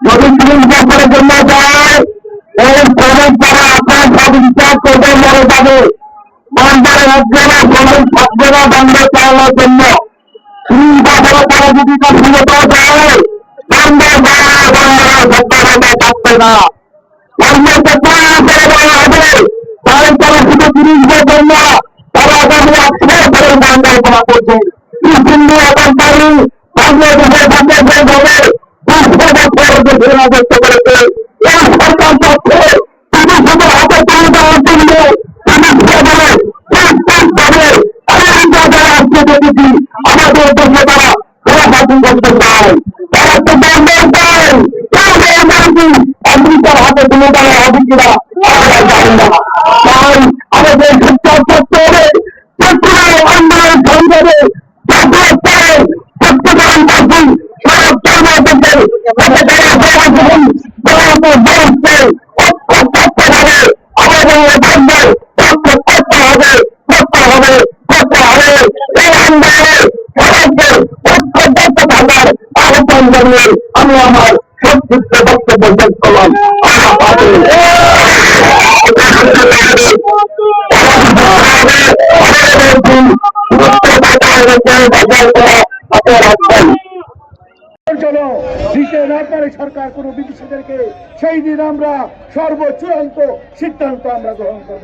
যদি সুপ্রিম কোর্টের জন্য যায় এই শ্রমিক তারা আপনার বিচার করবে মরে যাবে বান্দার উঠবে না শ্রমিক থাকবে না বান্দার চালানোর জন্য সুপ্রিম কোর্টের তারা যদি ক্ষমতা যায় বান্দার বাড়া বান্দারা তারা আগামী একশো বছরের বান্দার করা করছে তিনি শুধু হাতে তুলে দেওয়ার জন্য তিনি সেভাবে ভাবে আমেরিকা যারা আসতে দেখেছি আমাদের দেশে তারা করতে করতে আমি আমার সংক্ষিপ্ত বক্তব্য শেষ করলাম চলো, দিতে না পারে সরকার কোনো বিদেশিদেরকে। সেই দিন আমরা সর্বচূড়ান্ত সিদ্ধান্ত আমরা গ্রহণ করব।